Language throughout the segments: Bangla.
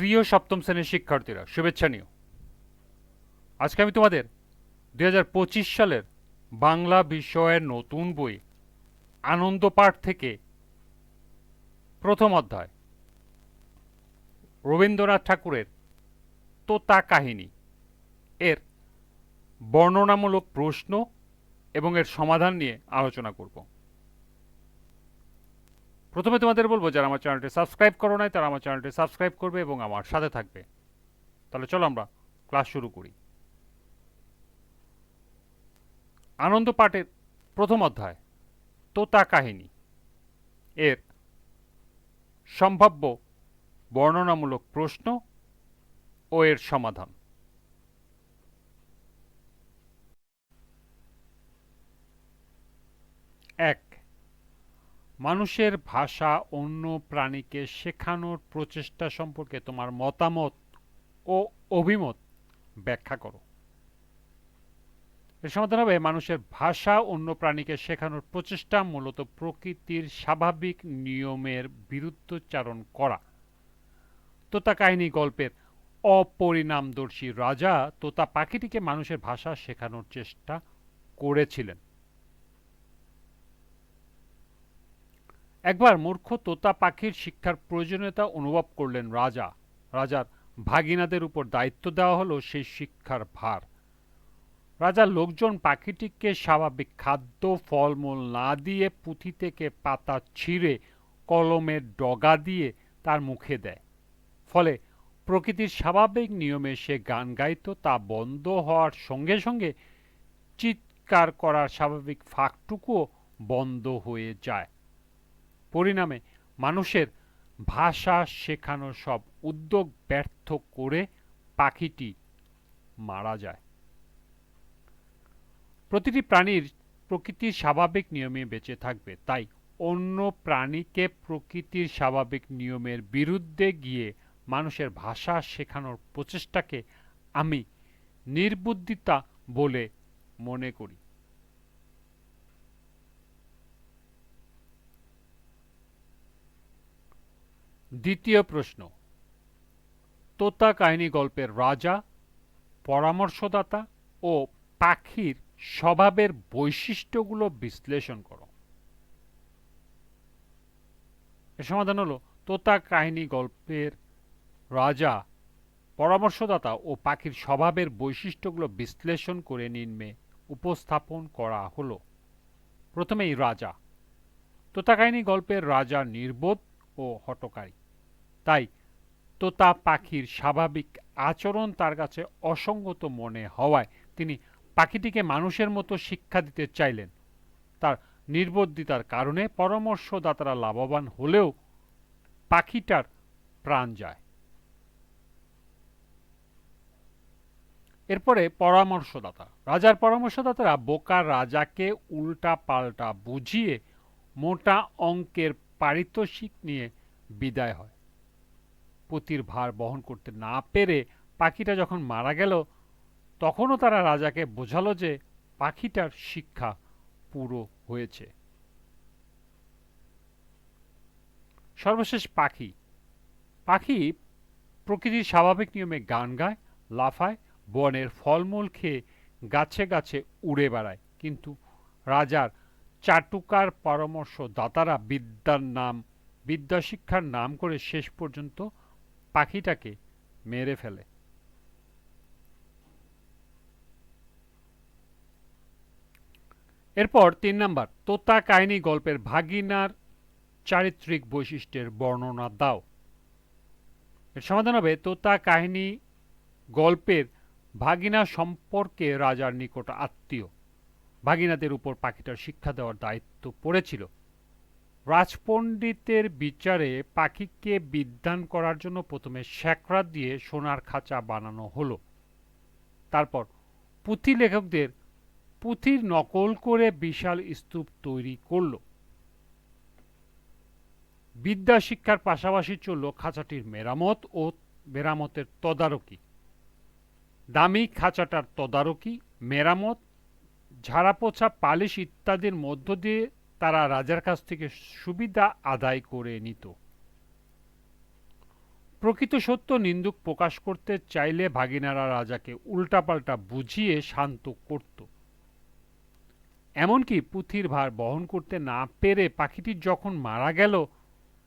প্রিয় সপ্তম শ্রেণির শিক্ষার্থীরা, শুভেচ্ছা নিও। আজকে আমি তোমাদের দুই হাজার পঁচিশ সালের বাংলা বিষয়ের নতুন বই, আনন্দ পাঠ থেকে প্রথম অধ্যায়, রবীন্দ্রনাথ ঠাকুরের তোতা কাহিনী। এর বর্ণনামূলক প্রশ্ন এবং এর সমাধান নিয়ে আলোচনা করব। প্রথমে তোমাদের বলব, যারা আমার চ্যানেলটি সাবস্ক্রাইব করো নাই, তারা আমার চ্যানেলটি সাবস্ক্রাইব করবে এবং আমার সাথে থাকবে। তাহলে চলো আমরা ক্লাস শুরু করি। আনন্দ পাঠের প্রথম অধ্যায়, তোতা কাহিনী। এর সম্ভাব্য বর্ণনামূলক প্রশ্ন ও এর সমাধান। এক মানুষের ভাষা অন্য প্রাণীকে শেখানোর প্রচেষ্টা সম্পর্কে তোমার মতামত ও অভিমত ব্যাখ্যা করো। এর সমাধান হবে, মানুষের ভাষা অন্য প্রাণীকে শেখানোর প্রচেষ্টা মূলত প্রকৃতির স্বাভাবিক নিয়মের বিরুদ্ধচারণ করা। তোতা কাহিনী গল্পের অপরিণামদর্শী রাজা তোতা পাখিটিকে মানুষের ভাষা শেখানোর চেষ্টা করেছিলেন। একবার মূর্খ তোতা পাখির শিক্ষার প্রয়োজনীয়তা অনুভব করলেন রাজা। রাজার ভাগিনাদের উপর দায়িত্ব দেওয়া হলো সেই শিক্ষার ভার। রাজার লোকজন পাখিটিকে স্বাভাবিক খাদ্য, ফলমূল না দিয়ে পুঁথি থেকে পাতা ছিঁড়ে কলমের ডগা দিয়ে তার মুখে দেয়। ফলে প্রকৃতির স্বাভাবিক নিয়মে সে গান গাইত, তা বন্ধ হওয়ার সঙ্গে সঙ্গে চিৎকার করার স্বাভাবিক ফাঁকটুকুও বন্ধ হয়ে যায়। পরিণামে মানুষের ভাষা শেখানোর সব উদ্যোগ ব্যর্থ করে পাখিটি মারা যায়। প্রতিটি প্রাণীর প্রকৃতির স্বাভাবিক নিয়মে বেঁচে থাকবে, তাই অন্য প্রাণীকে প্রকৃতির স্বাভাবিক নিয়মের বিরুদ্ধে গিয়ে মানুষের ভাষা শেখানোর প্রচেষ্টাকে আমি নির্বুদ্ধিতা বলে মনে করি। দ্বিতীয় প্রশ্ন। তোতা কাহিনী গল্পের রাজা, পরামর্শদাতা ও পাখির স্বভাবের বৈশিষ্ট্যগুলো বিশ্লেষণ করো। এর সমাধান হলো তোতা কাহিনী গল্পের রাজা, পরামর্শদাতা ও পাখির স্বভাবের বৈশিষ্ট্যগুলো বিশ্লেষণ করে নিম্নে উপস্থাপন করা হলো। প্রথমেই রাজা। তোতা কাহিনী গল্পের রাজা নির্বোধ ও হটকারী। তাই তোতা পাখির স্বাভাবিক আচরণ তার কাছে অসঙ্গত মনে হওয়ায় তিনি পাখিটিকে মানুষের মতো শিক্ষা দিতে চাইলেন। তার নির্বুদ্ধিতার কারণে পরামর্শদাতারা লাভবান হলেও পাখিটার প্রাণ যায়। এরপরে পরামর্শদাতা। রাজার পরামর্শদাতারা বোকা রাজাকে উল্টা পাল্টা বুঝিয়ে মোটা অঙ্কের পারিতোষিক নিয়ে বিদায় হয়। পতির ভার বহন করতে না পেরে পাখিটা যখন মারা গেল, তখনও তারা রাজাকে বোঝালো যে পাখিটার শিক্ষা পুরো হয়েছে। সর্বশেষ পাখি। পাখি প্রকৃতির স্বাভাবিক নিয়মে গান গায়, লাফায়, বনের ফলমূল খেয়ে গাছে গাছে উড়ে বেড়ায়। কিন্তু রাজার চাটুকার পরামর্শ দাতারা বিদ্যার নাম বিদ্যা শিক্ষার নাম করে শেষ পর্যন্ত পাখিটাকে মেরে ফেলে। এরপর তিন নাম্বার, তোতা কাহিনী গল্পের ভাগিনার চারিত্রিক বৈশিষ্ট্যের বর্ণনা দাও। এর সমাধান হবে, তোতা কাহিনী গল্পের ভাগিনা সম্পর্কে রাজার নিকট আত্মীয়। ভাগিনাদের উপর পাখিটার শিক্ষা দেওয়ার দায়িত্ব পড়েছিল। রাজপণ্ডিতের বিচারে পাখিকে বিদ্যান করার জন্য প্রথমে শ্যাকরা দিয়ে সোনার খাঁচা বানানো হলো। তারপর পুঁথি লেখকদের পুঁথির নকল করে বিশাল স্তূপ তৈরি করল। বিদ্যা শিক্ষার পাশাপাশি চলল খাঁচাটির মেরামত ও মেরামতের তদারকি। দামি খাঁচাটার তদারকি, মেরামত, ঝাড়াপোছা, পালিশ ইত্যাদির মধ্য দিয়ে তারা রাজার কাছ থেকে সুবিধা আদায় করে নিত। প্রকৃত সত্য নিন্দুক প্রকাশ করতে চাইলে ভাগিনারা রাজাকে উল্টাপাল্টা বুঝিয়ে শান্ত করত। এমনকি পুঁথির ভার বহন করতে না পেরে পাখিটি যখন মারা গেল,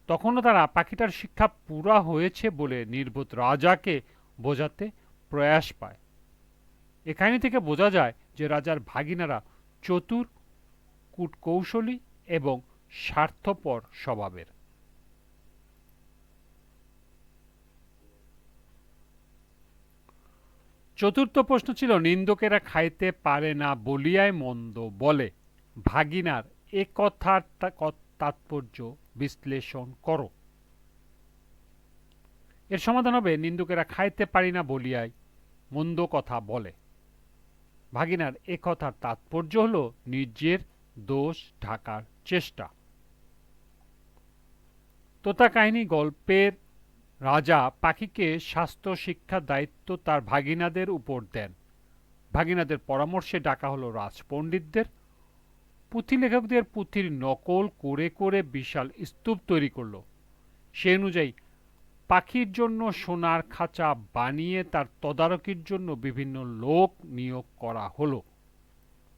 তখনও তারা পাখিটার শিক্ষা পুরা হয়েছে বলে নির্বোধ রাজাকে বোঝাতে প্রয়াস পায়। এখানে থেকে বোঝা যায় যে রাজার ভাগিনারা চতুর কূটকৌশলী এবং স্বার্থপর স্বভাবের। চতুর্থ প্রশ্ন ছিল, নিন্দকেরা খাইতে পারে না বলিয়ায় মন্দ বলে। ভাগিনার, এ কথার তাৎপর্য বিশ্লেষণ করো। এর সমাধান হবে, নিন্দুকেরা খাইতে পারি না বলিয়ায় মন্দ কথা বলে। ভাগিনার, এ কথার তাৎপর্য হল নিজের দোষ ঢাকার চেষ্টা। তোতা কাহিনী গল্পের রাজা পাখিকে স্বাস্থ্য শিক্ষার দায়িত্ব তার ভাগিনাদের উপর দেন। ভাগিনাদের পরামর্শে ডাকা হলো রাজপণ্ডিতদের। পুঁথি লেখকদের পুঁথির নকল করে করে বিশাল স্তূপ তৈরি করল। সে অনুযায়ী পাখির জন্য সোনার খাঁচা বানিয়ে তার তদারকির জন্য বিভিন্ন লোক নিয়োগ করা হলো।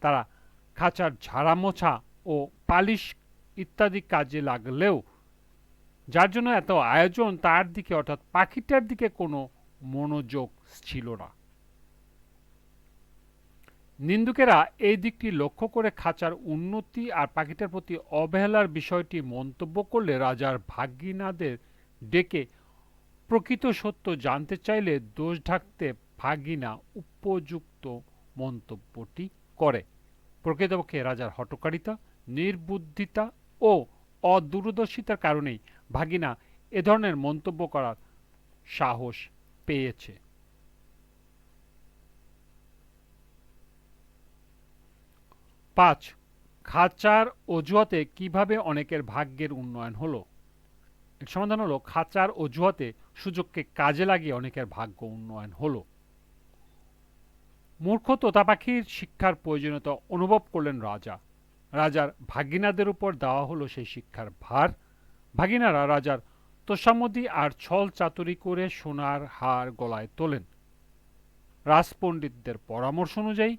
তারা খাঁচার ঝাড়া মোছা ও পালিশ ইত্যাদি কাজে লাগলেও, যার জন্য এত আয়োজন, তার দিকে অর্থাৎ পাখিটার দিকে কোনো মনোযোগ ছিল না। নিন্দুকেরা এই দিকটি লক্ষ্য করে খাঁচার উন্নতি আর পাখিটার প্রতি অবহেলার বিষয়টি মন্তব্য করলে রাজার ভাগিনাদের ডেকে প্রকৃত সত্য জানতে চাইলে দোষ ঢাকতে ভাগিনা উপযুক্ত মন্তব্যটি করে। প্রকৃতপক্ষে রাজার হটকারিতা, নির্বুদ্ধিতা ও অদূরদর্শিতার কারণেই ভাগিনা এ ধরনের মন্তব্য করার সাহস পেয়েছে। পাঁচ, খাঁচার অজুহাতে কীভাবে অনেকের ভাগ্যের উন্নয়ন হলো? সমাধান হলো, খাঁচার অজুহাতে সুযোগকে কাজে লাগিয়ে অনেকের ভাগ্য উন্নয়ন হলো। মূর্খ তোতা পাখির শিক্ষার প্রয়োজনীয়তা অনুভব করলেন রাজা। রাজার ভাগিনাদের উপর দেওয়া হলো সেই শিক্ষার ভার। ভাগিনারা রাজার তোষামদি আর ছল চাতুরি করে সোনার হার গলায় তোলেন। রাজপণ্ডিতদের পরামর্শ অনুযায়ী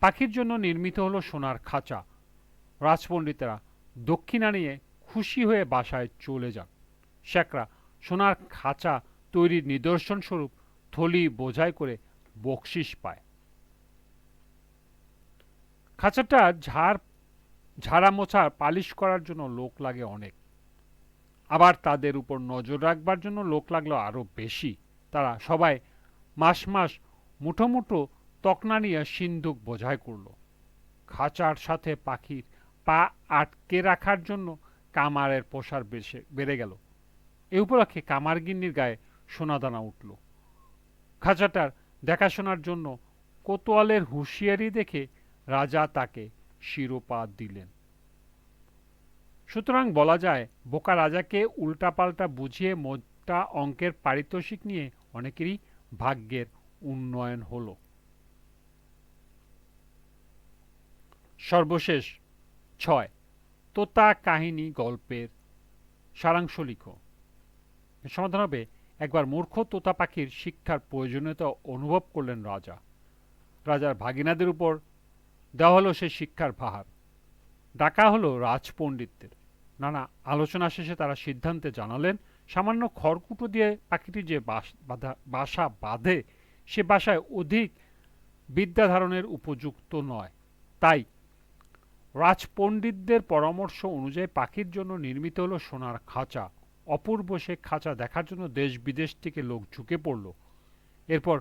পাখির জন্য নির্মিত হলো সোনার খাঁচা। রাজপণ্ডিতেরা দক্ষিণা নিয়ে খুশি হয়ে বাসায় চলে যান। শেখরা সোনার খাঁচা তৈরির নিদর্শনস্বরূপ থলি বোঝাই করে বকশিস পায়। খাঁচাটা ঝাড় ঝাড়া মোছার পালিশ করার জন্য লোক লাগে অনেক। আবার তাদের উপর নজর রাখবার জন্য লোক লাগল আরও বেশি। তারা সবাই মাস মাস মুঠো মুঠো তকনা নিয়ে সিন্ধুক বোঝাই করল। খাঁচার সাথে পাখির পা আটকে রাখার জন্য কামারের প্রসার বেশে, বেড়ে গেল। এ উপলক্ষে কামারগিন্নির গায়ে সোনাদানা উঠল। খাঁচাটার দেখাশোনার জন্য কোতোয়ালের হুঁশিয়ারি দেখে রাজা তাকে শিরোপা দিলেন। সুতরাং বলা যায়, বোকা রাজাকে উল্টাপাল্টা বুঝিয়ে মোটা অঙ্কের পারিতোষিক নিয়ে অনেকেরই ভাগ্যের উন্নয়ন হলো। সর্বশেষ ছয়, তোতা কাহিনী গল্পের সারাংশ লিখো। সমাধান হবে, একবার মূর্খ তোতা পাখির শিক্ষার প্রয়োজনীয়তা অনুভব করলেন রাজা। রাজার ভাগিনাদের উপর দেওয়া হলো সে শিক্ষার ভার ডাকা হলো রাজপণ্ডিতদের। নানা আলোচনা শেষে তারা সিদ্ধান্তে জানালেন, সামান্য খড়কুটো দিয়ে পাখিটি যে বাসা, বাঁধে সে বাসায় অধিক বিদ্যা ধারণের উপযুক্ত নয়। তাই রাজপণ্ডিতদের পরামর্শ অনুযায়ী পাখির জন্য নির্মিত হলো সোনার খাঁচা। অপূর্ব সে খাঁচা দেখার জন্য দেশ বিদেশ থেকে লোক ঝুঁকে পড়ল। এরপর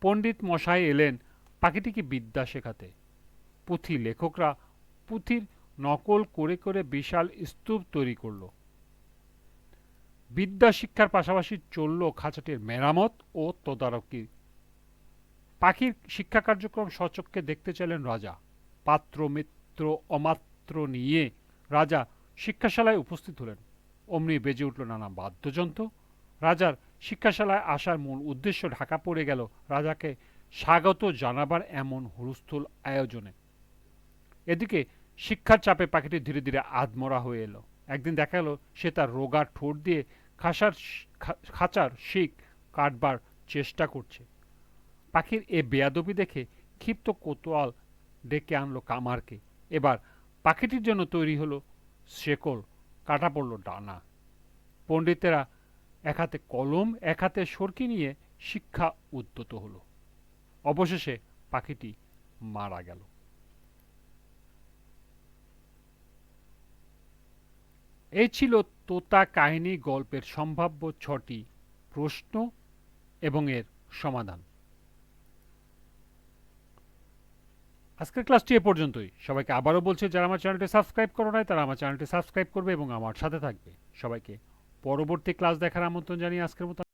পণ্ডিত মশাই এলেন পাখিটিকে বিদ্যা শেখাতে? পুঁথি লেখকরা পুঁথির নকল করে করে বিশাল স্তূপ তৈরি করল। বিদ্যা শিক্ষার পাশাপাশি চলল খাঁচাটির মেরামত ও তদারকি। পাখির শিক্ষা কার্যক্রম সচক্ষে দেখতে চাইলেন রাজা। পাত্র, মিত্র, অমাত্র নিয়ে রাজা শিক্ষাশালায় উপস্থিত হলেন। অমনি বেজে উঠল নানা বাদ্যযন্ত্র। রাজার শিক্ষাশালায় আসার মূল উদ্দেশ্য ঢাকা পড়ে গেল রাজাকে স্বাগত জানাবার এমন হুলস্থুল আয়োজনে। এদিকে শিক্ষার চাপে পাখিটি ধীরে ধীরে আধমরা হয়ে এলো। একদিন দেখা গেল, সে তার রোগা ঠোঁট দিয়ে খাসার খাঁচার শিক কাটবার চেষ্টা করছে। পাখির এ বেয়াদবি দেখে ক্ষিপ্ত কোতোয়াল ডেকে আনলো কামারকে। এবার পাখিটির জন্য তৈরি হলো শেকল কাটা পড়ল ডানা। পণ্ডিতেরা এক হাতে কলম, এক হাতে সরকি নিয়ে শিক্ষা উদ্যত হলো। অবশেষে পাখিটি মারা গেল। এই ছিল তোতা কাহিনী গল্পের সম্ভাব্য ছটি প্রশ্ন এবং এর সমাধান। আজকের ক্লাসটি এ পর্যন্তই। সবাইকে আবারও বলছে, যারা আমার চ্যানেলটি সাবস্ক্রাইব করো নাই, তারা আমার চ্যানেলটি সাবস্ক্রাইব করবে এবং আমার সাথে থাকবে। সবাইকে পরবর্তী ক্লাস দেখার আমন্ত্রণ জানিয়ে আজকের মতো